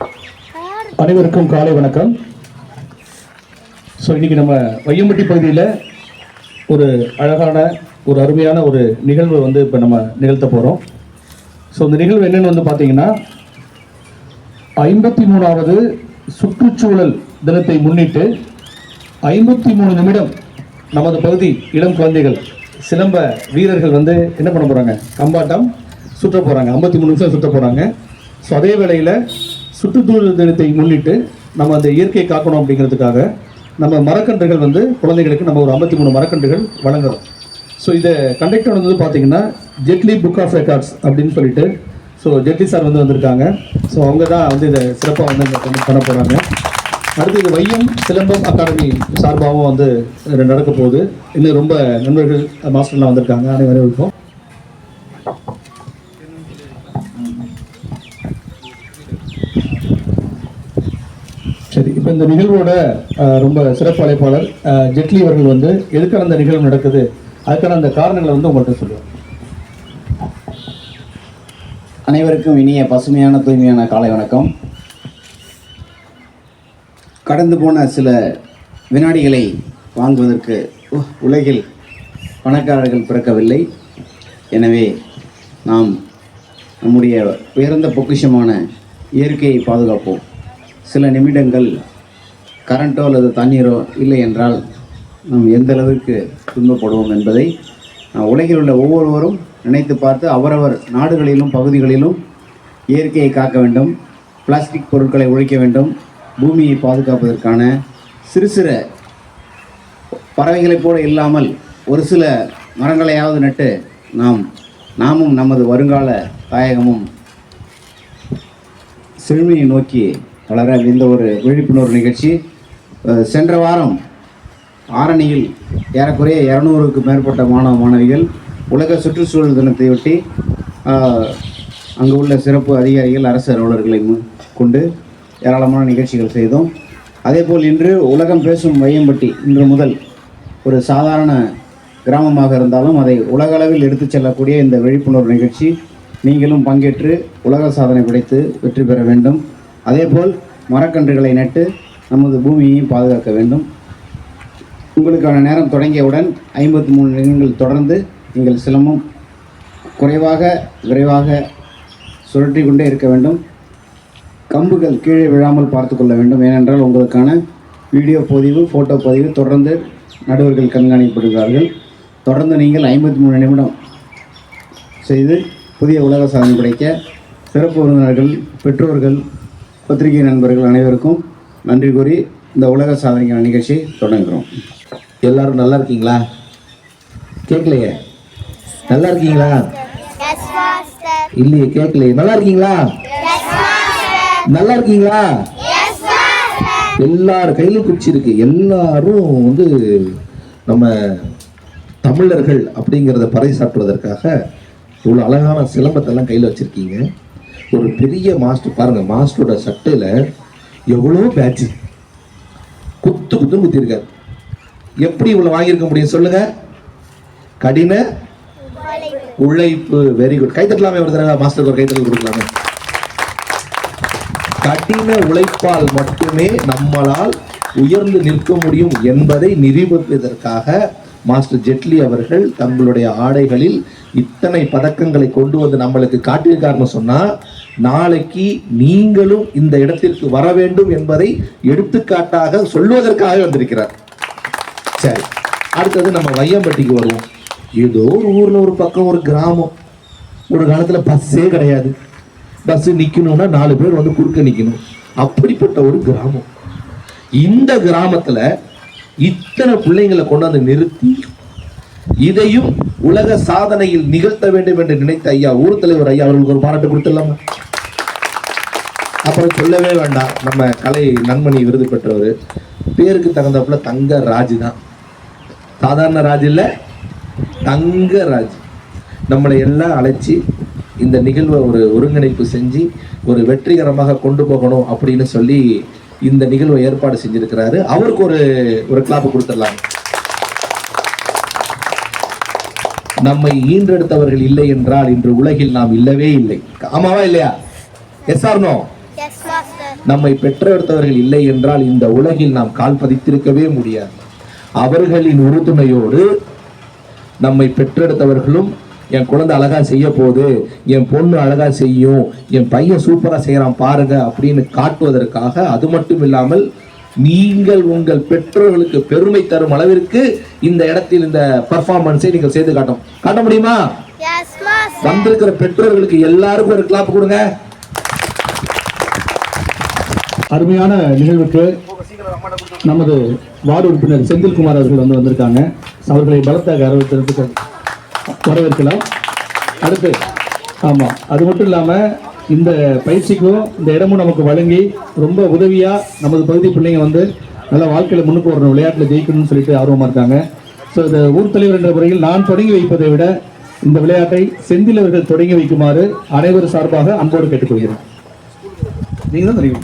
அனைவருக்கும் காலை வணக்கம். ஸோ இன்னைக்கு நம்ம வையம்பட்டி பகுதியில் ஒரு அழகான ஒரு அருமையான ஒரு நிகழ்வு வந்து இப்போ நம்ம நிகழ்த்த போகிறோம் ஸோ இந்த நிகழ்வு என்னென்னு வந்து பார்த்தீங்கன்னா ஐம்பத்தி மூணாவது சுற்றுச்சூழல் தினத்தை முன்னிட்டு ஐம்பத்தி மூணு நிமிடம் நமது பகுதி இளம் குழந்தைகள் சிலம்ப வீரர்கள் வந்து என்ன பண்ண போகிறாங்க கம்பாட்டம் சுற்ற போகிறாங்க ஐம்பத்தி மூணு நிமிஷம் சுற்ற போகிறாங்க ஸோ அதே வேளையில் சுற்றுச்சூழல் தினத்தை முன்னிட்டு நம்ம அந்த இயற்கையை காக்கணும் அப்படிங்கிறதுக்காக நம்ம மரக்கன்றுகள் வந்து குழந்தைகளுக்கு நம்ம ஒரு ஐம்பத்தி மூணு மரக்கன்றுகள் வழங்குறோம். ஸோ இதை கண்டக்டர் வந்து பார்த்தீங்கன்னா ஜெட்லி புக் ஆஃப் ரெக்கார்ட்ஸ் அப்படின்னு சொல்லிட்டு ஸோ ஜெட்லி சார் வந்து வந்திருக்காங்க. ஸோ அவங்க தான் வந்து இதை சிறப்பாக வந்து இங்கே பண்ண- போகிறாங்க அடுத்து இது வையம் சிலம்பம் அகாடமி சார்பாகவும் வந்து நடக்க போகுது. இன்னும் ரொம்ப நண்பர்கள் மாஸ்டர்லாம் வந்திருக்காங்க அனைவரும் இருக்கும் சரி இப்போ இந்த நிகழ்வோட ரொம்ப சிறப்பு அழைப்பாளர் ஜெட்லி அவர்கள் வந்து எதுக்கான அந்த நிகழ்வு நடக்குது? அதுக்கான அந்த காரணங்களை வந்து உங்கள்கிட்ட சொல்லுவார் அனைவருக்கும் இனிய பசுமையான தூய்மையான காலை வணக்கம். கடந்து போன சில வினாடிகளை வாங்குவதற்கு உ- உலகில் பணக்காரர்கள் பிறக்கவில்லை. எனவே நாம் நம்முடைய உயர்ந்த பொக்கிஷமான இயற்கையை பாதுகாப்போம். சில நிமிடங்கள் கரண்ட்டோ அல்லது தண்ணீரோ இல்லை என்றால் நாம் எந்த அளவிற்கு துன்பப்படுவோம் என்பதை உலகில் உள்ள ஒவ்வொருவரும் நினைத்து பார்த்து அவரவர் நாடுகளிலும் பகுதிகளிலும் இயற்கையை காக்க வேண்டும் பிளாஸ்டிக் பொருட்களை ஒழிக்க வேண்டும் பூமியை பாதுகாப்பதற்கான சிறு சிறு பறவைகளைப் போல இல்லாமல் ஒரு சில மரங்களையாவது நட்டு நாம் நாமும் நமது வருங்கால தாயகமும் செழுமையை நோக்கி வளர இந்த ஒரு விழிப்புணர்வு நிகழ்ச்சி. சென்ற வாரம் ஆரணியில் ஏறக்குறைய இரநூறுக்கு மேற்பட்ட மாணவ மாணவிகள் உலக சுற்றுச்சூழல் தினத்தையொட்டி அங்கு உள்ள சிறப்பு அதிகாரிகள் அரசு அலுவலர்களை கொண்டு ஏராளமான நிகழ்ச்சிகள் செய்தோம். அதேபோல் இன்று உலகம் பேசும் வையம்பட்டி இன்று முதல் ஒரு சாதாரண கிராமமாக இருந்தாலும் அதை உலகளவில் எடுத்துச் செல்லக்கூடிய இந்த விழிப்புணர்வு நிகழ்ச்சி நீங்களும் பங்கேற்று உலக சாதனை படைத்து வெற்றி பெற வேண்டும். அதேபோல் மரக்கன்றுகளை நட்டு நமது பூமியையும் பாதுகாக்க வேண்டும். உங்களுக்கான நேரம் தொடங்கியவுடன் ஐம்பத்தி மூணு நிமிடங்கள் தொடர்ந்து நீங்கள் சிலமும் குறைவாக விரைவாக சுழற்றி கொண்டே இருக்க வேண்டும். கம்புகள் கீழே விழாமல் பார்த்து கொள்ள வேண்டும். ஏனென்றால் உங்களுக்கான வீடியோ பதிவு ஃபோட்டோ பதிவு தொடர்ந்து நடுவர்கள் கண்காணிக்கப்படுகிறார்கள் தொடர்ந்து நீங்கள் ஐம்பத்தி மூணு நிமிடம் செய்து புதிய உலக சாதனை படைக்க சிறப்பு விருந்தினர்கள் பெற்றோர்கள் பத்திரிகை நண்பர்கள் அனைவருக்கும் நன்றி கூறி இந்த உலக சாதனைக்கான நிகழ்ச்சியை தொடங்குகிறோம். எல்லாரும் நல்லா இருக்கீங்களா? கேட்கலையே. நல்லா இருக்கீங்களா. இல்லையே கேட்கலையே. நல்லா இருக்கீங்களா. நல்லா இருக்கீங்களா. எல்லார் கையிலும் குச்சி இருக்கு எல்லாரும் வந்து நம்ம தமிழர்கள் அப்படிங்கிறத பறைசாற்றுவதற்காக இவ்வளோ அழகான சிலம்பத்தெல்லாம் கையில் வச்சிருக்கீங்க. ஒரு பெரிய மாஸ்டர் பாருங்க மாஸ்டரோட சட்டையில் எவ்வளோ பேட்ச் குத்து குத்து குத்திருக்காரு. எப்படி இவ்வளோ வாங்கியிருக்க முடியும் சொல்லுங்க. கடின உழைப்பு. வெரி குட் கைத்தட்டலாமே ஒரு தடவை. மாஸ்டருக்கு ஒரு கைத்தட்டல் கொடுக்கலாமே. கடின உழைப்பால் மட்டுமே நம்மளால் உயர்ந்து நிற்க முடியும் என்பதை நிரூபிப்பதற்காக மாஸ்டர் ஜெட்லி அவர்கள் தங்களுடைய ஆடைகளில் இத்தனை பதக்கங்களை கொண்டு வந்து நம்மளுக்கு காட்டியிருக்காருன்னு சொன்னா நாளைக்கு நீங்களும் இந்த இடத்திற்கு வர வேண்டும் என்பதை எடுத்துக்காட்டாக சொல்வதற்காக வந்திருக்கிறார். சரி அடுத்தது நம்ம வையம்பட்டிக்கு வருவோம். ஏதோ ஒரு ஊர்ல ஒரு பக்கம் ஒரு கிராமம். ஒரு காலத்துல பஸ்ஸே கிடையாது. பஸ் நிக்கணும்னா நாலு பேர் வந்து குறுக்க நிக்கணும். அப்படிப்பட்ட ஒரு கிராமம். இந்த கிராமத்துல இத்தனை பிள்ளைங்களை கொண்டாந்து நிறுத்தி இதையும் உலக சாதனையில் நிகழ்த்த வேண்டும் என்று நினைத்த ஐயா ஊர் தலைவர் ஐயா அவர்களுக்கு ஒரு பாராட்டு கொடுத்துடலாமா? அப்புறம் சொல்லவே வேண்டாம். நம்ம கலை நன்மணி விருது பெற்றவர். பேருக்கு தகுந்தாப்புல தங்க ராஜு தான். சாதாரண ராஜ் இல்லை தங்க ராஜ். நம்மளை எல்லாம் அழைச்சி இந்த நிகழ்வை ஒரு ஒருங்கிணைப்பு செஞ்சு ஒரு வெற்றிகரமாக கொண்டு போகணும் அப்படின்னு சொல்லி இந்த நிகழ்வை ஏற்பாடு செஞ்சிருக்கிறாரு. அவருக்கு ஒரு ஒரு கிளாப்பு கொடுத்துடலாம் நம்மை ஈன்றெடுத்தவர்கள் இல்லை என்றால் இன்று உலகில் நாம் இல்லவே இல்லை ஆமாவா இல்லையா yes or no Yes, Master. Master. நம்மை பெற்றெடுத்தவர்கள் இல்லை என்றால் இந்த உலகில் நாம் கால் பதித்திருக்கவே முடியாது அவர்களின் உறுதுணையோடு நம்மை பெற்றெடுத்தவர்களும் என் குழந்தை அழகா செய்ய போகுது என் பொண்ணு அழகா செய்யும் என் பையன் சூப்பரா செய்யறான் பாருங்க அப்படின்னு காட்டுவதற்காக அது மட்டும் இல்லாமல் நீங்கள் உங்கள் பெற்றோர்களுக்கு பெருமை தரும் அளவிற்கு இந்த இடத்தில் இந்த பர்ஃபார்மன்ஸை நீங்கள் செய்து காட்டும் காட்ட முடியுமா. வந்திருக்கிற பெற்றோர்களுக்கு எல்லாருக்கும் ஒரு கிளாப் கொடுங்க. அருமையான நிகழ்வுக்கு நமது வார்டு உறுப்பினர் செந்தில்குமார் அவர்கள் வந்து வந்திருக்காங்க. அவர்களை பலத்த கௌரவத்திற்கு வரவேற்கலாம் அடுத்து ஆமாம் அது மட்டும் இல்லாமல் இந்த பயிற்சிக்கும் இந்த இடமும் நமக்கு வழங்கி ரொம்ப உதவியாக நமது பகுதி பிள்ளைங்க வந்து நல்ல வாழ்க்கையில் முன்னுக்கு வரணும் விளையாட்டில் ஜெயிக்கணும்னு சொல்லிட்டு ஆர்வமாக இருக்காங்க. ஸோ இந்த ஊர் தலைவர் என்ற முறையில் நான் தொடங்கி வைப்பதை விட இந்த விளையாட்டை செந்தில் அவர்கள் தொடங்கி வைக்குமாறு அனைவரும் சார்பாக அன்போடு கேட்டுக்கொள்கிறேன். நீங்கள் தான் தொடங்கி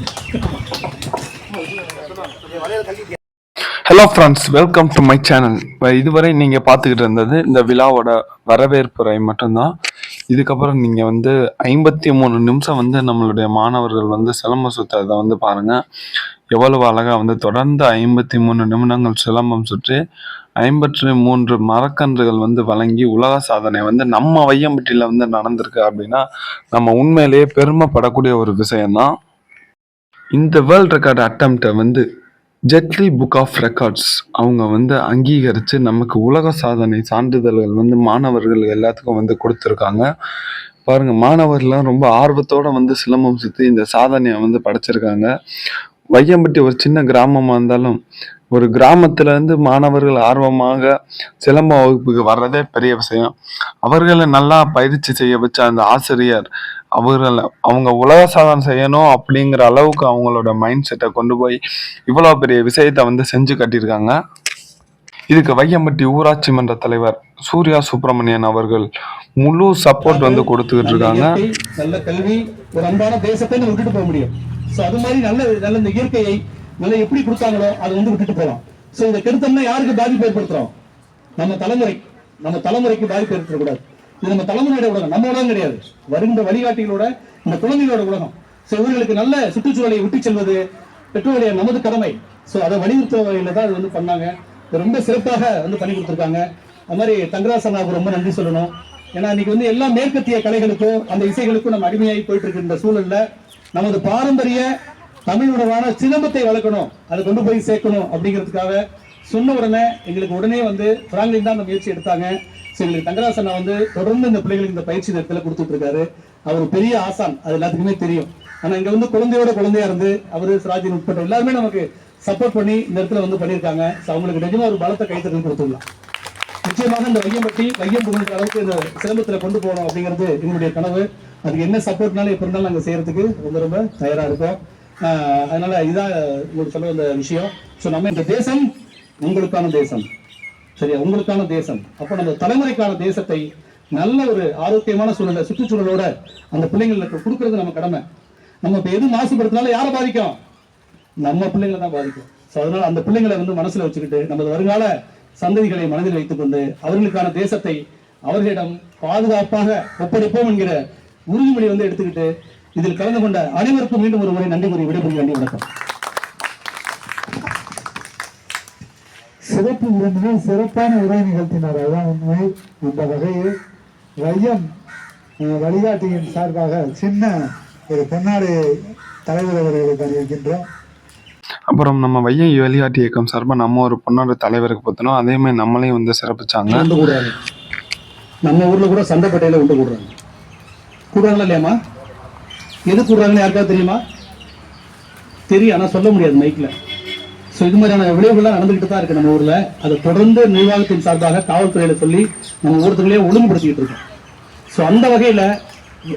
hello friends welcome to my channel இப்போ இதுவரை நீங்கள் பார்த்துக்கிட்டு இருந்தது இந்த விழாவோட வரவேற்புரை மட்டும்தான். இதுக்கப்புறம் நீங்கள் வந்து ஐம்பத்தி மூணு நிமிஷம் வந்து நம்மளுடைய மாணவர்கள் வந்து சிலம்பம் சுற்றுறதை வந்து பாருங்கள் எவ்வளவு அழகாக வந்து தொடர்ந்து ஐம்பத்தி மூணு நிமிடங்கள் சிலம்பம் சுற்றி ஐம்பத்தி மூன்று மரக்கன்றுகள் வந்து வழங்கி உலக சாதனை வந்து நம்ம வையம்பட்டியில் வந்து நடந்திருக்கு அப்படின்னா நம்ம உண்மையிலேயே பெருமைப்படக்கூடிய ஒரு விஷயம்தான். இந்த வேர்ல்ட் ரெக்கார்டு அட்டம்ப்டை வந்து ஜெட்லி புக் ஆஃப் ரெக்கார்ட்ஸ் அவங்க வந்து அங்கீகரித்து நமக்கு உலக சாதனை சான்றிதழ்கள் வந்து மாணவர்கள் எல்லாத்துக்கும் வந்து கொடுத்துருக்காங்க. பாருங்கள் மாணவர்கள்லாம் ரொம்ப ஆர்வத்தோடு வந்து சிலம்பம் சுற்றி இந்த சாதனையை வந்து படைச்சிருக்காங்க. வையம்பட்டி ஒரு சின்ன கிராமமாக இருந்தாலும் ஒரு கிராமத்திலேருந்து மாணவர்கள் ஆர்வமாக சிலம்ப வகுப்புக்கு வர்றதே பெரிய விஷயம். அவர்களை நல்லா பயிற்சி செய்ய வச்ச அந்த ஆசிரியர் அவர்கள் அவங்க உலக சாதனை செய்யணும் அப்படிங்கிற அளவுக்கு அவங்களோட மைண்ட் செட்டை கொண்டு போய் இவ்வளோ பெரிய விஷயத்தை வந்து செஞ்சு கட்டியிருக்காங்க. இதுக்கு வையம்பட்டி ஊராட்சி மன்ற தலைவர் சூர்யா சுப்பிரமணியன் அவர்கள் முழு சப்போர்ட் வந்து கொடுத்துக்கிட்டு இருக்காங்க. நல்ல கல்வி ஒரு அன்பான தேசத்தை நம்ம விட்டுட்டு போக முடியும். ஸோ அது மாதிரி நல்ல நல்ல இந்த இயற்கையை நல்ல எப்படி கொடுத்தாங்களோ அதை வந்து விட்டுட்டு போகலாம். ஸோ இதை கெடுத்தோம்னா யாருக்கு பாதிப்பு ஏற்படுத்துறோம்? நம்ம தலைமுறை நம்ம தலைமுறைக்கு பாதிப்பு ஏற்படுத்தக்கூடாது. இது நம்ம தலைமுறையோட உலகம். நம்ம உலகம் கிடையாது. வருகின்ற வழிகாட்டிகளோட இந்த குழந்தைகளோட உலகம். ஸோ இவர்களுக்கு நல்ல சுற்றுச்சூழலை விட்டு செல்வது பெற்றோருடைய நமது கடமை. ஸோ அதை வலியுறுத்த வகையில் தான் இது வந்து பண்ணாங்க. ரொம்ப சிறப்பாக வந்து பண்ணி கொடுத்துருக்காங்க. அது மாதிரி தங்கராசனாவுக்கு ரொம்ப நன்றி சொல்லணும். ஏன்னா இன்னைக்கு வந்து எல்லா மேற்கத்திய கலைகளுக்கும் அந்த இசைகளுக்கும் நம்ம அடிமையாகி போயிட்டு இருக்கின்ற சூழல்ல நமது பாரம்பரிய தமிழ் சிலம்பத்தை வளர்க்கணும். அதை கொண்டு போய் சேர்க்கணும் அப்படிங்கிறதுக்காக சொன்ன உடனே எங்களுக்கு உடனே வந்து பிராங்க்லின் தான் அந்த முயற்சி எடுத்தாங்க. ஸோ எங்களுக்கு தங்கராஜ் வந்து தொடர்ந்து இந்த பிள்ளைகளுக்கு இந்த பயிற்சி நேரத்தில் கொடுத்துட்டு இருக்காரு அவர் பெரிய ஆசான் அது எல்லாத்துக்குமே தெரியும். ஆனால் இங்கே வந்து குழந்தையோட குழந்தையா இருந்து அவர் சிராஜின் உட்பட்ட எல்லாருமே நமக்கு சப்போர்ட் பண்ணி இந்த இடத்துல வந்து பண்ணியிருக்காங்க. ஸோ அவங்களுக்கு நிஜமாக ஒரு பலத்தை கைத்தறி கொடுத்துடலாம். நிச்சயமாக இந்த வையம்பட்டி வையம் புகழ்ந்த அளவுக்கு இந்த சிலம்பத்துல கொண்டு போகணும் அப்படிங்கிறது எங்களுடைய கனவு. அதுக்கு என்ன சப்போர்ட்னாலும் எப்படி இருந்தாலும் நாங்கள் செய்யறதுக்கு ரொம்ப ரொம்ப தயாராக இருக்கோம். அதனால இதான் உங்களுக்கு சொல்ல வந்த விஷயம். ஸோ நம்ம இந்த தேசம் உங்களுக்கான தேசம். சரியா? உங்களுக்கான தேசம். அப்போ நம்ம தலைமுறைக்கான தேசத்தை நல்ல ஒரு ஆரோக்கியமான சூழலை சுற்றுச்சூழலோட அந்த பிள்ளைங்களுக்கு கொடுக்கறது நம்ம கடமை. நம்ம இப்போ எது மாசுபடுத்தினாலும் யாரை பாதிக்கும்? நம்ம பிள்ளைங்களை தான் பாதிக்கும். ஸோ அதனால் அந்த பிள்ளைங்களை வந்து மனசுல வச்சுக்கிட்டு நமது வருங்கால சந்ததிகளை மனதில் வைத்துக்கொண்டு அவர்களுக்கான தேசத்தை அவர்களிடம் பாதுகாப்பாக ஒப்படைப்போம் என்கிற உறுதிமொழி வந்து எடுத்துக்கிட்டு இதில் கலந்து கொண்ட அனைவருக்கும் மீண்டும் ஒரு முறை நன்றி கூறி விடைபெறும் வேண்டிய வணக்கம். சிறப்பு விருந்தினர் சிறப்பான உரை நிகழ்த்தினார். அதான் உண்மை. அந்த வகையில் வையம் வழிகாட்டியின் சார்பாக சின்ன ஒரு பொன்னாடு தலைவர் அவர்களுக்கு அறிவிக்கின்றோம் அப்புறம் நம்ம வையம் வெளியாட்டு இயக்கம் சார்பாக நம்ம ஒரு பொண்ணோட தலைவருக்கு பார்த்தோம் அதே மாதிரி நம்மளையும் வந்து சிறப்பிச்சாங்க. உண்டு கூடுறாங்க நம்ம ஊர்ல கூட சந்தைப்பட்டையில உண்டு கூடுறாங்க. கூடுறாங்களா இல்லையாம்மா? எது கூடுறாங்கன்னு யாருக்காவது தெரியுமா? தெரியும் ஆனா சொல்ல முடியாது மைக்ல ஸோ இது மாதிரியான விளைவுகள்லாம் நடந்துகிட்டு தான் இருக்கு நம்ம ஊரில். அதை தொடர்ந்து நிர்வாகத்தின் சார்பாக காவல்துறையில சொல்லி நம்ம ஊர்த்துக்குள்ளேயே ஒழுங்குபடுத்திக்கிட்டு இருக்கோம். ஸோ அந்த வகையில்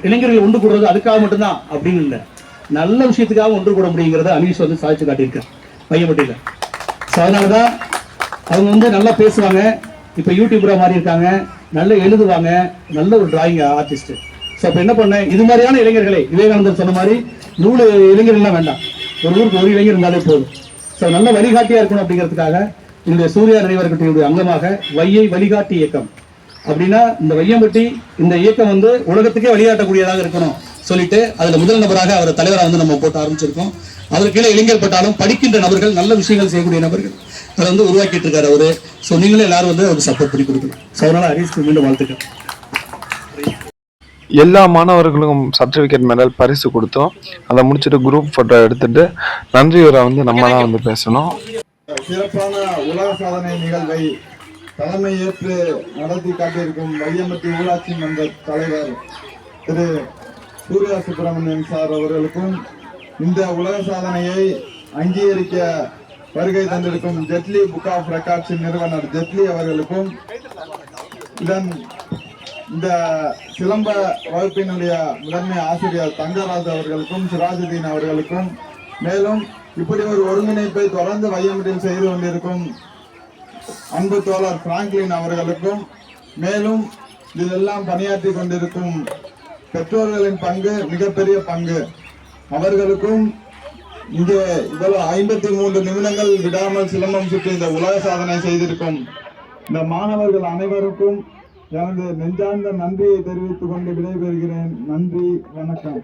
இளைஞர்கள் ஒன்று கூடுறது அதுக்காக மட்டும்தான் அப்படின்னு இல்லை. நல்ல விஷயத்துக்காக ஒன்று கூட முடியுங்கிறத அமீஷ் வந்து சாதிச்சு காட்டியிருக்கேன் மையப்பட்டியில் ஸோ அதனாலதான் அவங்க வந்து நல்லா பேசுவாங்க. இப்போ யூடியூபராக மாறி இருக்காங்க நல்லா எழுதுவாங்க. நல்ல ஒரு டிராயிங் ஆர்டிஸ்ட் ஸோ அப்போ என்ன பண்ணேன் இது மாதிரியான இளைஞர்களை விவேகானந்தர் சொன்ன மாதிரி நூறு இளைஞர்கள்லாம் வேண்டாம். ஒரு ஊருக்கு ஒரு இளைஞர் இருந்தாலே போதும். ஸோ நல்ல வழிகாட்டியாக இருக்கணும் அப்படிங்கிறதுக்காக இந்த சூர்யா நினைவர் கட்சியினுடைய அங்கமாக வையை வழிகாட்டி இயக்கம். அப்படின்னா இந்த வையம்பட்டி இந்த இயக்கம் வந்து உலகத்துக்கே வழிகாட்டக்கூடியதாக இருக்கணும் சொல்லிட்டு அதில் முதல் நபராக அவர் தலைவராக வந்து நம்ம போட்டு ஆரம்பிச்சிருக்கோம். அவர் கீழே இளைஞர் பட்டாலும் படிக்கின்ற நபர்கள் நல்ல விஷயங்கள் செய்யக்கூடிய நபர்கள். அதை வந்து உருவாக்கிட்டு இருக்காரு அவரு. ஸோ நீங்களும் எல்லாரும் வந்து அவருக்கு சப்போர்ட் பண்ணி கொடுக்கணும். ஸோ அதனால ஹரிஸ்க்கு மீண்டும் வாழ்த்துக்கள். எல்லா மாணவர்களுக்கும் சர்டிஃபிகேட் மெடல் பரிசு கொடுத்தோம். அதை முடிச்சுட்டு குரூப் ஃபோட்டோ எடுத்துட்டு நன்றி உரை வந்து நம்ம தான் வந்து பேசணும். சிறப்பான உலக சாதனை நிகழ்வை தலைமை ஏற்று நடத்தி காட்டியிருக்கும் வையம்பட்டி ஊராட்சி மன்ற தலைவர் திரு சூர்யா சுப்பிரமணியன் சார் அவர்களுக்கும் இந்த உலக சாதனையை அங்கீகரிக்க வருகை தந்திருக்கும் ஜெட்லி புக் ஆஃப் ரெக்கார்ட்ஸின் நிறுவனர் ஜெட்லி அவர்களுக்கும் இதன் இந்த சிலம்ப வகுப்பினுடைய முதன்மை ஆசிரியர் தங்கராஜ் அவர்களுக்கும் சிராஜுதீன் அவர்களுக்கும் மேலும் இப்படி ஒரு ஒருங்கிணைப்பை தொடர்ந்து வையமிட்டில் செய்து கொண்டிருக்கும் அன்பு தோழர் பிராங்க்லின் அவர்களுக்கும் மேலும் இதெல்லாம் பணியாற்றி கொண்டிருக்கும் பெற்றோர்களின் பங்கு மிகப்பெரிய பங்கு. அவர்களுக்கும் இங்கே இவ்வளவு ஐம்பத்தி மூன்று நிமிடங்கள் விடாமல் சிலம்பம் சுற்றி இந்த உலக சாதனை செய்திருக்கும் இந்த மாணவர்கள் அனைவருக்கும் எனது நெஞ்சார்ந்த நன்றியை தெரிவித்துக் கொண்டு விடைபெறுகிறேன். நன்றி வணக்கம்.